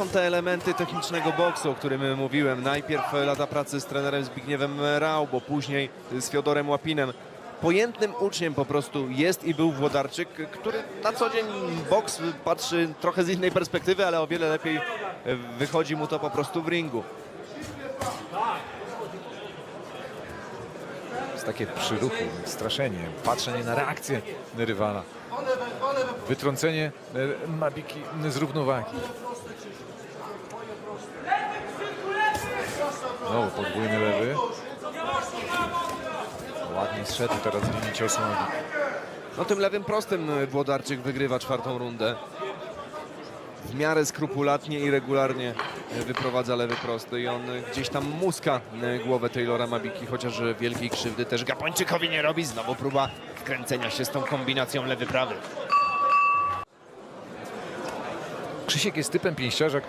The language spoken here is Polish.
są te elementy technicznego boksu, o którym mówiłem. Najpierw lata pracy z trenerem Zbigniewem Rał, bo później z Fiodorem Łapinem. Pojętnym uczniem po prostu jest i był Włodarczyk, który na co dzień boks patrzy trochę z innej perspektywy, ale o wiele lepiej wychodzi mu to po prostu w ringu. jest takie przyruchy, straszenie, patrzenie na reakcję rywala. Wytrącenie e, Mabiki z równowagi. Znowu podwójny lewy. Ładnie zszedł teraz z linii ciosu. No tym lewym prostym Włodarczyk wygrywa czwartą rundę. W miarę skrupulatnie i regularnie wyprowadza lewy prosty i on gdzieś tam muska głowę Taylora Mabiki, chociaż wielkiej krzywdy też Gapończykowi nie robi. Znowu próba wkręcenia się z tą kombinacją lewy-prawy. Krzysiek jest typem pięściarza,